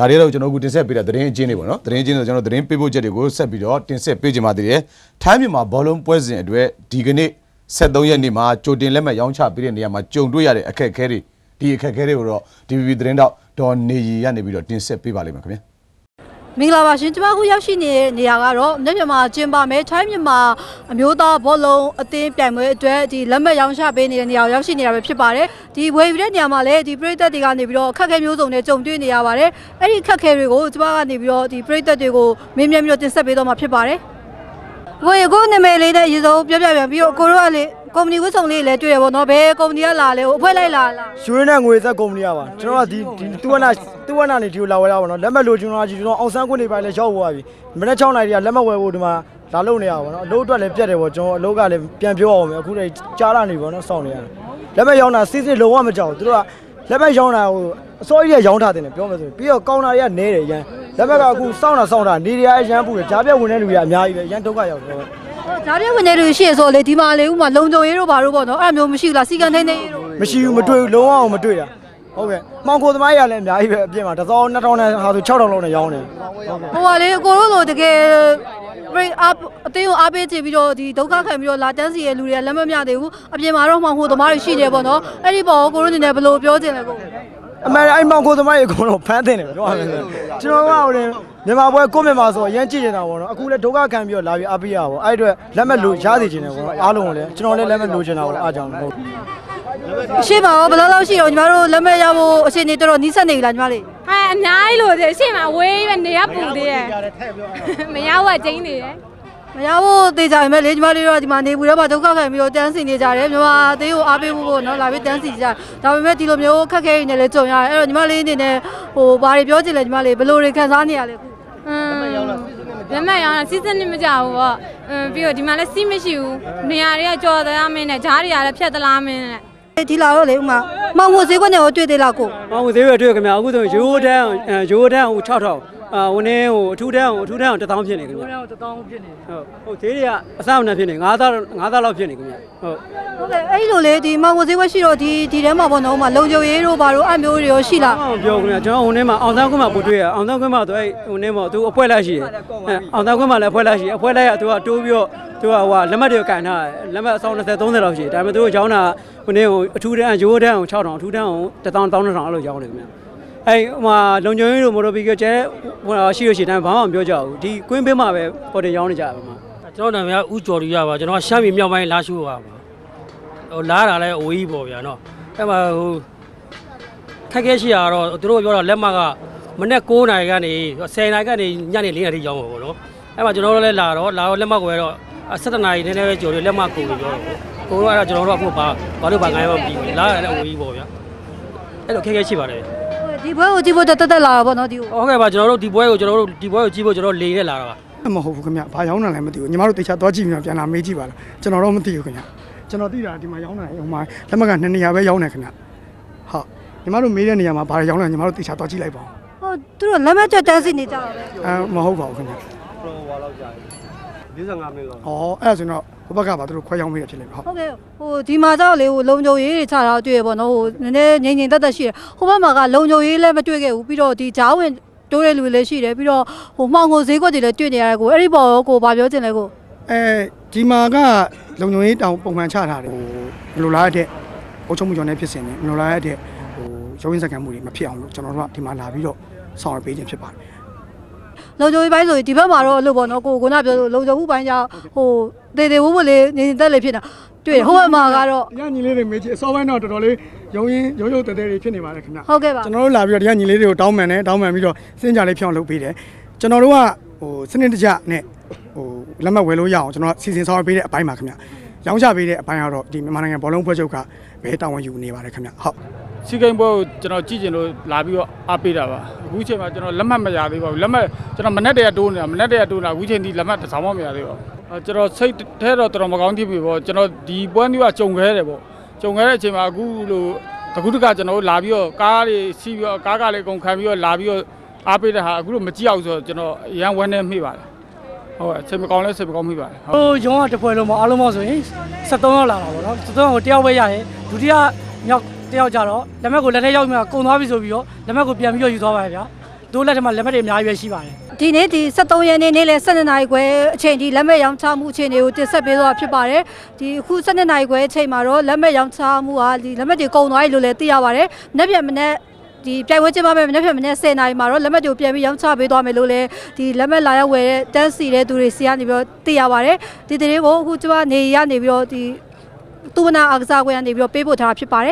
ဒါတွေတော့ကျွန်တော်အခုတင်ဆက်ပေးတဲ့သတင်းအချင်းတွေပေါ့နော်သတင်းအချင်းတွေကျွန်တော်သတင်းပေးပို့ချက်တွေကိုဆက်ပြီးတော့တင်ဆက်ပေးကြပါသေးတယ်ထိုင်းမြန်မာဘောလုံးပွဲစဉ်အတွက်ဒီကနေ့73ရက်နေ့မှာကြိုတင်လက်မှတ်ရောင်းချပေးတဲ့နေရာမှာကြုံတွေ့ရတဲ့အခက်အခဲတွေဒီအခက်အခဲတွေကိုတော့ DVB သတင်းတော့ဒေါ်နေရီကနေပြီးတော့တင်ဆက်ပေးပါလိမ့်မယ်ခင်ဗျာ မင်္ဂလာပါရှင်ကျွန်မအခုရောက်ရှိနေတဲ့နေရာကတော့မြမြန်မာကျင်းပမယ်ထိုင်းမြန်မာအမျိုးသားဘောလုံးအသင်းပြိုင်ပွဲအတွက်ဒီလက်မှတ်ရောင်းချပေးနေတဲ့နေရာကိုရောက်ရှိနေတာပဲဖြစ်ပါတယ်ဒီဝယ်ယူတဲ့နေရာမှာလည်းဒီပရိသတ်တွေကနေပြီးတော့အခက်အခဲမျိုးစုံနဲ့ကြုံတွေ့နေရပါတယ်အဲ့ဒီအခက်အခဲတွေကိုကျွန်မကနေပြီးတော့ဒီပရိသတ်တွေကိုမင်းမြတ်ပြီးတော့တင်ဆက်ပေးတော့မှာဖြစ်ပါတယ်ကိုရကိုနာမည်လေးနဲ့ရေစုံပြောပြပြန်ပြီးတော့ကိုတို့ကလေ ကုမ္ပဏီဝတ်ဆောင်လေးလည်းတွေ့ရပါတော့ဘယ်ကုမ္ပဏီကလာလဲဟိုအဖွဲလိုက်လာလားရွှေနဲ့ငွေသက်ကုမ္ပဏီကပါကျွန်တော်ကဒီဒီတူဝနာတူဝနာနေဒီကိုလာဝယ်ရပါတော့လက်မှတ်လိုချင်တော့ကျွန်တော်အောင်ဆန်းခွင့်နေပါလေရောက်သွားပြီမနေ့6နိုင်တည်းကလက်မှတ်ဝယ်ဖို့ဒီမှာလာလို့နေရပါတော့အလုပ်အတွက်လည်းပြတ်တယ်ပေါ့ကျွန်တော်အလုပ်ကလည်းပြန်ပြောအောင်မယ်အခုတည်းကြားလာနေပါတော့စောင့်နေရတယ်လက်မှတ်ရောင်းတာစစ်စစ်လုံးဝမကြောက်ဘူးသူတို့ကလက်မှတ်ရောင်းတာဟိုအစိုးရရောင်းထားတယ်ပြောမယ်ဆိုရင်ပြီးတော့ကောင်တာတွေကနဲတယ်ရန်လက်မှတ်ကအခုစောင့်တာစောင့်တာနေရအရန်ပူတယ်ဂျားပြက်ဝင်တဲ့လူတွေကအများကြီးပဲရန်ဒုက္ခရောက်တယ်။ ဒါပြဝင်နေလို့ရှိရဆိုလေဒီမှာလေဥမာလုံကြုံရေးတို့ဘာတို့ပေါ့နော်အဲ့လိုမျိုးမရှိဘူးလားစီကံထိန်းသိမ်းရေးတို့မရှိဘူးမတွေ့ဘူးလုံးဝမတွေ့တာဟုတ်ကဲ့မောင်ကိုသမားကြီးကလည်းအများကြီးပဲအပြစ်မှာ1000 2000နဲ့ဟာဆို6000လောက်နဲ့ရောင်းတယ်ဟိုကလေအကိုတို့လိုတကယ်ပြအအသေးကိုအားပေးချင်ပြီးတော့ဒီဒုက္ခခံပြီးတော့လာတန်းစီရဲ့လူတွေကလက်မမရသေးဘူးအပြင်မှာတော့မှဟိုသမားတွေရှိနေပေါ့နော်အဲ့ဒီပေါ်ကိုကိုတို့အနေနဲ့ဘယ်လိုပြောချင်လဲကိုအမေအဲ့မောင်ကိုသမားကြီးအကုန်လုံးဖမ်းတင်တယ်ပြောရမယ်ဆိုကျွန်တော်ကဟို မြန်မာပွဲကိုမြန်မာဆိုရမ်းကြည့်နေတာပေါ့နော်အခုလည်းဒုက္ခခံပြီးတော့လာပြီးအားပေးရပါဘောအဲ့အတွက်လက်မဲ့လို့ရစီခြင်းတယ်ပေါ့နော်အားလုံးကိုလည်းကျွန်တော်လည်းလက်မဲ့လို့ချင်တာပေါ့အားကြောင့်ဟုတ်ရှေ့မှာရောဘယ်လောက်လောက်ရှိတော့ညီမတို့လက်မရဖို့အချိန်နေတော်တော်နီးစပ်နေပြီလားညီမလေးဟာအများကြီးလို့သေးရှေ့မှာဝေးပဲနေရပူသေးရဲ့မရဘူးကကျင်းနေတယ်မရဖို့တေးကြရင်ပဲလေညီမလေးတို့ကဒီမှာနေဘူးတော့မှဒုက္ခခံပြီးတော့တန်းစီနေကြတယ်မြန်မာအသေးကိုအားပေးဖို့ပေါ့နော်လာပြီးတန်းစီကြဒါပေမဲ့ဒီလိုမျိုးခက်ခဲနေလဲကြုံရတယ်အဲ့တော့ညီမလေးအနေနဲ့ဟိုဘာတွေပြောချင်လဲညီမလေးဘယ်လိုတွေခံစားနေရလဲ လက်မှတ်ရောင်းလားစီစဉ်နဲ့မကြလက်မှတ်ရောင်းတာစီစဉ်နဲ့မကြဘူးပေါ့အင်းပြီးတော့ဒီမှာလည်းစီးမရှိဘူးနေရာတွေကကြော်သလားမင်းနဲ့ဂျားတွေကလည်းဖြတ်သလားမင်းနဲ့ဒီလာတော့လေဥမာမောင်ဝဈေးကွက်နဲ့ရောတွေ့သေးလားကိုမောင်ဝဈေးရတွေ့ခင်ဗျာအခုဆိုရိုးတန်းရိုးတန်းဟို6000 အာဝင်းနေဟိုအထူးတန်းဟိုအထူးတန်း1000ဖြစ်နေခင်ဗျာ။1000ဖြစ်နေ။ဟုတ်။ဟိုသေးတွေကအစမနဲ့ဖြစ်နေ9000 9000လောက်ဖြစ်နေခင်ဗျာ။ဟုတ်ဟုတ်ကဲ့အဲ့လိုလေဒီမောင်မို့ဈေးကွက်ရှိတော့ဒီဒီထဲမှာပေါ့နော်ဥမာလုံခြုံရေးတို့ဘာတို့အမျိုးတွေရောရှိလား။အောင်ပြောခင်ဗျာကျွန်တော်ဟိုနေ့မှာအောင်သားခွင့်မှာပို့တွေ့ရအောင်သားခွင့်မှာသူအဲ့ဟိုနေ့မှာသူအဖွဲလိုက်ရှိတယ်။အဲအောင်သားခွင့်မှာလည်းအဖွဲလိုက်ရှိအဖွဲလိုက်ကသူကတိုးပြီးတော့သူကဟိုလက်မှတ်တွေကင်ထားတယ်။လက်မှတ်အဆောင်20 30လောက်ရှိတယ်။ဒါပေမဲ့သူတို့ရောင်းတာဟိုနေ့ဟိုအထူးတန်းရိုးတန်းဟို6000အထူးတန်းဟို1000 1200အဲ့လိုရောင်းတယ်ခင်ဗျာ။ အဲ့ဟိုမှာလုံခြုံရေးတို့မော်တော်ဘီကကျဲဟိုရှိရရှိတိုင်းဘာမှမပြောကြဘူးဒီကွင်းပေးမှာပဲပေါ်တင်ရောင်းနေကြပါမှာကျွန်တော်နာမည်ကဦးကျော်ရီရပါကျွန်တော်ကရှမ်းပြည်မြောက်ပိုင်းလာရှိုးပါပါဟိုလာတာလည်းအဝေးကြီးပေါ့ဗျာနော်အဲ့မှာဟိုခက်ခဲရှိတာကတော့သူတို့ပြောတော့လက်မကမနေ့9နာရီကနေ10နာရီကနေညနေ4နာရီရောက်မှာပေါ့နော်အဲ့မှာကျွန်တော်တို့လည်းလာတော့လာတော့လက်မကိုရတော့17နာရီနည်းနည်းပဲကြော်တယ်လက်မကိုပြီးပြောကိုတို့ကတော့ကျွန်တော်တို့အခုဘာဘာလို့ဘာငိုင်းမှမပြီးဘူးလာတာလည်းအဝေးကြီးပေါ့ဗျာအဲ့လိုခက်ခဲရှိပါတယ် ဒီဘွဲကိုကြည့်ဖို့တက်တက်လာတာပေါ့နော်ဒီကိုဟုတ်ကဲ့ပါကျွန်တော်တို့ဒီပွဲကိုကျွန်တော်တို့ဒီပွဲကိုကြည့်ဖို့ကျွန်တော်လေနဲ့လာတာပါမဟုတ်ဘူးခင်ဗျဘာရောင်းတာလဲမသိဘူးညီမတို့တေချာသွားကြည့်ပြီးမှပြန်လာမေးကြည့်ပါလားကျွန်တော်တော့မသိဘူးခင်ဗျကျွန်တော်သိတာဒီမှာရောင်းတာဟိုမှာလက်မကနှစ်နေရာပဲရောင်းတယ်ခင်ဗျဟုတ်ညီမတို့မေးတဲ့နေရာမှာဘာရောင်းလဲညီမတို့တေချာသွားကြည့်လိုက်ပါဦးဟိုသူတို့လက်မကျတန်းစီနေကြတာပဲအဲမဟုတ်ပါဘူးခင်ဗျ 45မိနစ်လောက်ဩအဲ့ဒါဆိုတော့ဟိုဘက်ကပါသူတို့ခွဲရောင်းပေးရဖြစ်လိမ့်မယ်ဟုတ်ဟုတ်ကဲ့ဟိုဒီမှာကြောက်လေဟိုလုံခြုံရေးတွေခြာတာတွေ့ရပေါ့နော်ဟိုနည်းနည်းငိမ့်ငိမ့်တက်တက်ရှိတယ်ဟိုဘက်မှာကလုံခြုံရေးလည်းမတွေ့ခဲ့ဘူးပြီးတော့ဒီဂျားဝင်တိုးတဲ့လူတွေလည်းရှိတယ်ပြီးတော့ဟိုမှောင်ကိုဈေးကွက်တွေလည်းတွေ့နေရတယ်ကိုအဲ့ဒီပေါ်ကိုဘာပြောချင်လဲကိုအဲဒီမှာကလုံခြုံရေးတောင်ပုံမှန်ချထားတယ်ဟိုမလိုလားတဲ့အုပ်ချုပ်မှုကြောင့်လည်းဖြစ်စင်တယ်မလိုလားတဲ့ဟိုရုံးရင်းစက္ကန့်မှုတွေမဖြစ်အောင်လို့ကျွန်တော်တို့ကဒီမှာလာပြီးတော့ဆောင်ရွက်ပေးခြင်းဖြစ်ပါတယ် လုံခြုံရေးပိုင်းဆိုရင်ဒီဘက်မှာတော့အဲ့လိုပေါ့နော်ကိုကကပြောလို့လုံခြုံမှုပိုင်းကြောင့်ဟိုတေတေဝဝလေးနေနေတက်လေဖြစ်တာတွေ့တယ်ဟိုဘက်မှာကတော့ဒီကညီလေးတွေမေးကြည့်အစောပိုင်းတော့တော်တော်လေးရုံရင်းရုံရုံတဲတဲတွေဖြစ်နေပါတယ်ခင်ဗျဟုတ်ကဲ့ပါကျွန်တော်တို့လာပြီးတော့ဒီကညီလေးတွေကိုတောင်းပန်တယ်တောင်းပန်ပြီးတော့စင်ကြလေးဖြောင်းလုပ်ပေးတယ်ကျွန်တော်တို့ကဟိုစနစ်တကျနဲ့ဟိုလက်မှတ်ဝယ်လို့ရအောင်ကျွန်တော်စီစဉ်ဆောင်ရွက်ပေးတဲ့အပိုင်းပါခင်ဗျရောင်းချပေးတဲ့အပိုင်းကတော့ဒီမြန်မာနိုင်ငံဘောလုံးဖွဲ့ချုပ်ကဘယ်တာဝန်ယူနေပါတယ်ခင်ဗျဟုတ် စီကိန်းပွဲကိုကျွန်တော်ကြည့်ကျင်လို့လာပြီးတော့အားပေးတာပါအခုချိန်မှာကျွန်တော်လက်မှတ်မရသေးပါဘူးလက်မှတ်ကျွန်တော်မနေ့တည်းကတိုးနေတာမနေ့တည်းကတိုးနေတာအခုချိန်ထိလက်မှတ်တစ်စောင်မှမရသေးပါဘူးအဲကျွန်တော်စိတ်ထဲတော့တော်တော်မကောင်းဖြစ်ပြီပေါ့ကျွန်တော်ဒီပွဲမျိုးကကြုံခဲ့တယ်ပေါ့ကြုံခဲ့တဲ့အချိန်မှာအခုလိုတကူတကကျွန်တော်တို့လာပြီးတော့ကားတွေစီးပြီးတော့ကားကလည်းအကုန်ခံပြီးတော့လာပြီးတော့အားပေးတဲ့ဟာအခုလိုမကြည့်အောင်ဆိုတော့ကျွန်တော်အရန်ဝမ်းနေမိပါတယ်ဟုတ်အချိန်မကောင်းလဲစိတ်မကောင်းမိပါတယ်ဟုတ်ဟိုရုံးကတစ်ပွဲလုံးမအားလုံးမဆိုရင်73ရောက်လာတာပေါ့နော်73ကိုတယောက်ပဲရတယ်ဒုတိယမြောက် တယောက်ကြတော့လက်မှတ်ကိုလက်ထဲရောက်မှကုန်သွားပြီဆိုပြီးတော့လက်မှတ်ကိုပြန်ပြီးတော့ယူသွားပါရဲ့ဗျာတို့လက်ထက်မှာလက်မှတ်တွေအများကြီးပဲရှိပါတယ်ဒီနေ့ဒီ73ရက်နေ့နေ့လယ်12နာရီခွဲအချိန်ဒီလက်မဲ့ရောင်းချမှုအခြေအနေကိုတင်ဆက်ပေးသွားဖြစ်ပါတယ်ဒီအခု12နာရီခွဲအချိန်မှာတော့လက်မဲ့ရောင်းချမှုဟာဒီလက်မဲ့တွေကုန်သွားပြီလို့လည်းသိရပါတယ်မနေ့ပြန်မနေ့ဒီပြိုင်ပွဲကျင်းပမယ်မနေ့ပြန်မနေ့10နာရီမှာတော့လက်မဲ့တွေကိုပြန်ပြီးရောင်းချပေးသွားမယ်လို့လည်းဒီလက်မဲ့လာရောက်ဝယ်တဲ့တန်းစီတဲ့သူတွေစီကနေပြီးတော့သိရပါတယ်ဒီတရေကိုအခုကျမနေရနေပြီးတော့ဒီသူဝနာအကစားကွင်းကနေပြီးတော့ပေးပို့ထားတာဖြစ်ပါတယ်